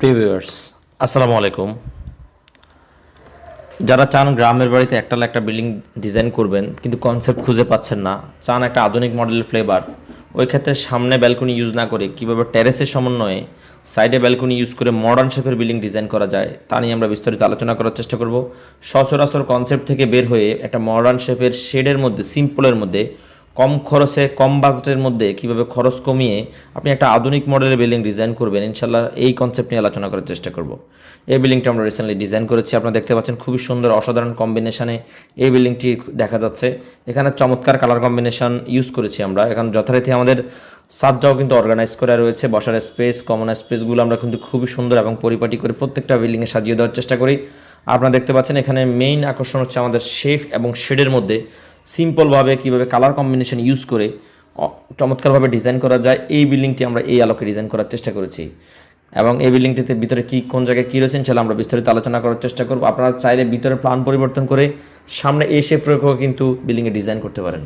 Previewers আসসালামু আলাইকুম। যারা চান গ্রামের বাড়িতে একটালা একটা বিল্ডিং ডিজাইন করবেন, কিন্তু কনসেপ্ট খুঁজে পাচ্ছেন না, চান একটা আধুনিক মডেলের ফ্লেভার ওই ক্ষেত্রে সামনে ব্যালকনি ইউজ না করে কীভাবে টেরেসের সমন্বয়ে সাইডে ব্যালকনি ইউজ করে মডার্ন শেপের বিল্ডিং ডিজাইন করা যায়, তা নিয়ে আমরা বিস্তারিত আলোচনা করার চেষ্টা করব। সচরাচর কনসেপ্ট থেকে বের হয়ে একটা মডার্ন শেপের শেডের মধ্যে সিম্পলের মধ্যে কম খরচে, কম বাজেটের মধ্যে কীভাবে খরচ কমিয়ে আপনি একটা আধুনিক মডেলের বিল্ডিং ডিজাইন করবেন ইনশাল্লাহ এই কনসেপ্ট নিয়ে আলোচনা করার চেষ্টা করব। এই বিল্ডিংটা আমরা রিসেন্টলি ডিজাইন করেছি, আপনারা দেখতে পাচ্ছেন খুবই সুন্দর অসাধারণ কম্বিনেশনে এই বিল্ডিংটি দেখা যাচ্ছে। এখানে চমৎকার কালার কম্বিনেশন ইউজ করেছি আমরা। এখন যথারীতি আমাদের সাতটাও কিন্তু অর্গানাইজ করা রয়েছে, বসার স্পেস কমন স্পেসগুলো আমরা কিন্তু খুবই সুন্দর এবং পরিপাটি করে প্রত্যেকটা বিল্ডিংয়ে সাজিয়ে দেওয়ার চেষ্টা করি। আপনারা দেখতে পাচ্ছেন এখানে মেইন আকর্ষণ হচ্ছে আমাদের শেফ এবং শেডের মধ্যে। সিম্পলভাবে কীভাবে কালার কম্বিনেশন ইউজ করে চমৎকারভাবে ডিজাইন করা যায়, এই বিল্ডিংটি আমরা এই আলোকে ডিজাইন করার চেষ্টা করেছি। এবং এই বিল্ডিংটিতে ভিতরে কি, কোন জায়গায় কী রয়েছেন সেটা আমরা বিস্তারিত আলোচনা করার চেষ্টা করব। আপনারা চাইলে ভিতরে প্ল্যান পরিবর্তন করে সামনে এই শেপ রেখেও কিন্তু বিল্ডিংয়ে ডিজাইন করতে পারেন।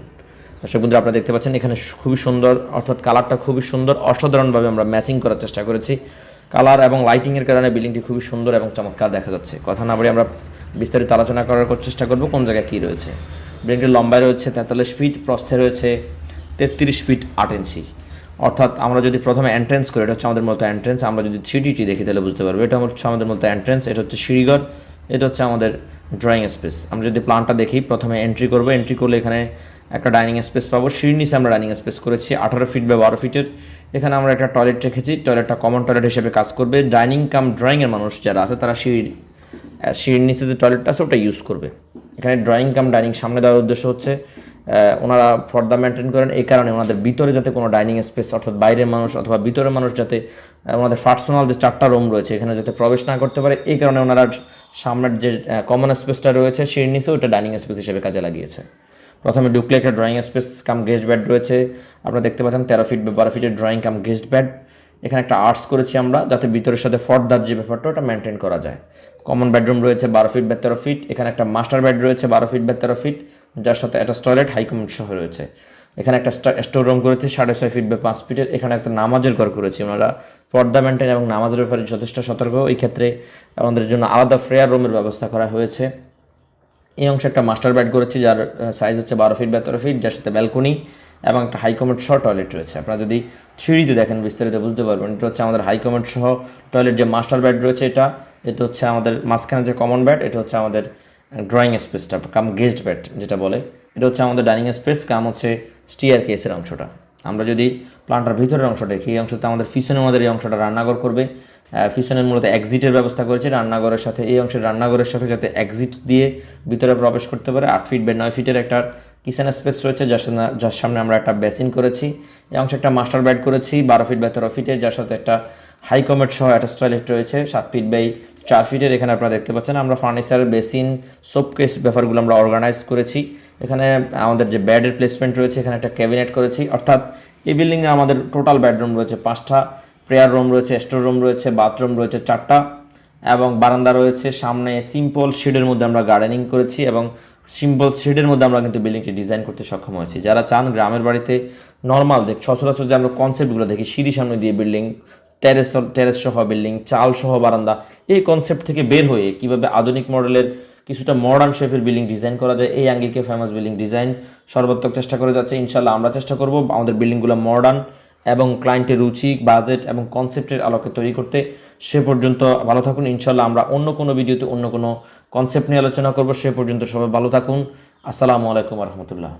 দর্শক বন্ধুরা, আপনারা দেখতে পাচ্ছেন এখানে খুবই সুন্দর, অর্থাৎ কালারটা খুবই সুন্দর, অসাধারণভাবে আমরা ম্যাচিং করার চেষ্টা করেছি। কালার এবং লাইটিংয়ের কারণে বিল্ডিংটি খুবই সুন্দর এবং চমৎকার দেখা যাচ্ছে। কথা না বলে আমরা বিস্তারিত আলোচনা করার চেষ্টা করব, কোন জায়গায় কী রয়েছে। বিল্ডিংটির লম্বায় রয়েছে তেতাল্লিশ ফিট প্রস্থে রয়েছে তেত্রিশ ফিট আট ইঞ্চি। অর্থাৎ আমরা যদি প্রথমে এন্ট্রেন্স করি এটা হচ্ছে আমাদের মতো এন্ট্রেন্স আমরা যদি থ্রিডিটি দেখি তাহলে বুঝতে পারব। এটা হচ্ছে আমাদের মতো এন্ট্রেন্স এটা হচ্ছে সিঁড়িঘর এটা হচ্ছে আমাদের ড্রয়িং স্পেস আমরা যদি প্ল্যানটা দেখি প্রথমে এন্ট্রি করব এন্ট্রি করলে এখানে একটা ডাইনিং স্পেস পাবো। সিঁড়ির নিচে আমরা ডাইনিং স্পেস করেছি আঠারো ফিট বা বারো ফিটের। এখানে আমরা একটা টয়লেট রেখেছি টয়লেটটা কমন টয়লেট হিসেবে কাজ করবে। ডাইনিং কাম ড্রয়িংয়ের মানুষ যারা আছে তারা আহ, সিঁড়ির নিচে যে টয়লেটটা আছে, ওটা ইউজ করবে। এখানে ড্রয়িং কাম ডাইনিং সামনে দেওয়ার উদ্দেশ্য হচ্ছে ওনারা পর্দা মেনটেন করেন, এই কারণে ওনাদের ভিতরে যাতে কোনো ডাইনিং স্পেস অর্থাৎ বাইরের মানুষ অথবা ভিতরের মানুষ যাতে ওনাদের পার্সোনাল যে চারটা রুম রয়েছে, এখানে যাতে প্রবেশ না করতে পারে, এই কারণে ওনারা সামনের যে কমন স্পেসটা রয়েছে, সিঁড়ির নিচে ওটা ডাইনিং স্পেস হিসেবে কাজে লাগিয়েছে। প্রথমে ঢুকলে একটা drawing space cum guest bed রয়েছে। আপনারা দেখতে পাচ্ছেন, তেরো ফিট বা বারো ফিটের ড্রয়িং কাম গেস্ট বেড এখানে একটা আর্টস করেছি আমরা, যাতে ভিতরের সাথে ফর্দার যে ব্যাপারটা, ওটা মেনটেন করা যায়। কমন বেডরুম রয়েছে বারো ফিট বা তেরো ফিট এখানে একটা মাস্টার বেড রয়েছে বারো ফিট বা তেরো ফিট যার সাথে একটা টয়লেট হাইকমেন্ট সহ রয়েছে। এখানে একটা স্টোর রুম করেছি সাড়ে ছয় ফিট বা পাঁচ ফিটের এখানে একটা নামাজের ঘর করেছি ওনারা। পর্দা মেনটেন এবং নামাজের ব্যাপারে যথেষ্ট সতর্ক। এই ক্ষেত্রে আমাদের জন্য আলাদা ফ্রেয়ার রুমের ব্যবস্থা করা হয়েছে। এই অংশে একটা মাস্টার বেড করেছি, যার সাইজ হচ্ছে বারো ফিট বা তেরো ফিট যার সাথে ব্যালকনি এবং একটা হাইকমেন্ট সহ টয়লেট রয়েছে। আপনারা যদি সিঁড়িতে দেখেন, বিস্তারিত বুঝতে পারবেন। এটা হচ্ছে আমাদের হাইকমেন্ট সহ টয়লেট যে মাস্টার বেড রয়েছে এটা এটা হচ্ছে আমাদের মাঝখানে যে কমন বেড এটা হচ্ছে আমাদের ড্রয়িং স্পেসটা কাম গেস্ট বেড যেটা বলে। এটা হচ্ছে আমাদের ডাইনিং স্পেস কাম হচ্ছে স্টিয়ার কেসের অংশটা। আমরা যদি প্লান্টার ভিতরের অংশ দেখি, এই অংশতে আমাদের পিছনে আমাদের এই অংশটা রান্নাঘর করবে। পিছনের মূলত এক্সিটের ব্যবস্থা করেছে। রান্নাঘরের সাথে এই অংশের রান্নাঘরের সাথে যাতে এক্সিট দিয়ে ভিতরে প্রবেশ করতে পারে। আট ফিট বা নয় ফিটের একটা কিচেন স্পেস রয়েছে, যার সামনে যার সামনে আমরা একটা বেসিন করেছি। এই অংশে একটা মাস্টার বেড করেছি, বারো ফিট বা তেরো ফিটের, যার সাথে একটা হাই কমেট সহ একটা টয়লেট রয়েছে, সাত ফিট বাই চার ফিটের, এখানে আপনারা দেখতে পাচ্ছেন। আমরা ফার্নিচার বেসিন সোপকেস ব্যাপারগুলো আমরা অর্গানাইজ করেছি। এখানে আমাদের যে বেডের প্লেসমেন্ট রয়েছে, এখানে একটা ক্যাবিনেট করেছি। অর্থাৎ এই বিল্ডিংয়ে আমাদের টোটাল বেডরুম রয়েছে পাঁচটা প্রেয়ার রুম রয়েছে স্টোর রুম রয়েছে বাথরুম রয়েছে চারটা এবং বারান্দা রয়েছে। সামনে সিম্পল শেডের মধ্যে আমরা গার্ডেনিং করেছি এবং সিম্পল শেডের মধ্যে আমরা কিন্তু বিল্ডিংটি ডিজাইন করতে সক্ষম হয়েছি। যারা চান গ্রামের বাড়িতে নর্মাল দেখ, সচরাচর যে আমরা কনসেপ্টগুলো দেখি সিঁড়ি সামনে দিয়ে বিল্ডিং টেরেস টেরেস সহ বিল্ডিং চাল সহ বারান্দা, এই কনসেপ্ট থেকে বের হয়ে কীভাবে আধুনিক মডেলের কিছুটা মডার্ন শেপের বিল্ডিং ডিজাইন করা যায়, এই আঙ্গিকে ফেমাস বিল্ডিং ডিজাইন সর্বাত্মক চেষ্টা করে যাচ্ছে। ইনশাল্লাহ আমরা চেষ্টা করব আমাদের বিল্ডিংগুলো মডার্ন এবং ক্লায়েন্টের রুচি বাজেট এবং কনসেপ্টের আলোকে তৈরি করতে সে পর্যন্ত ভালো থাকুন। ইনশাল্লাহ আমরা অন্য কোনো ভিডিওতে অন্য কোনো কনসেপ্ট নিয়ে আলোচনা করব। সে পর্যন্ত সবাই ভালো থাকুন। আসসালামু আলাইকুম রহমতুল্লাহ।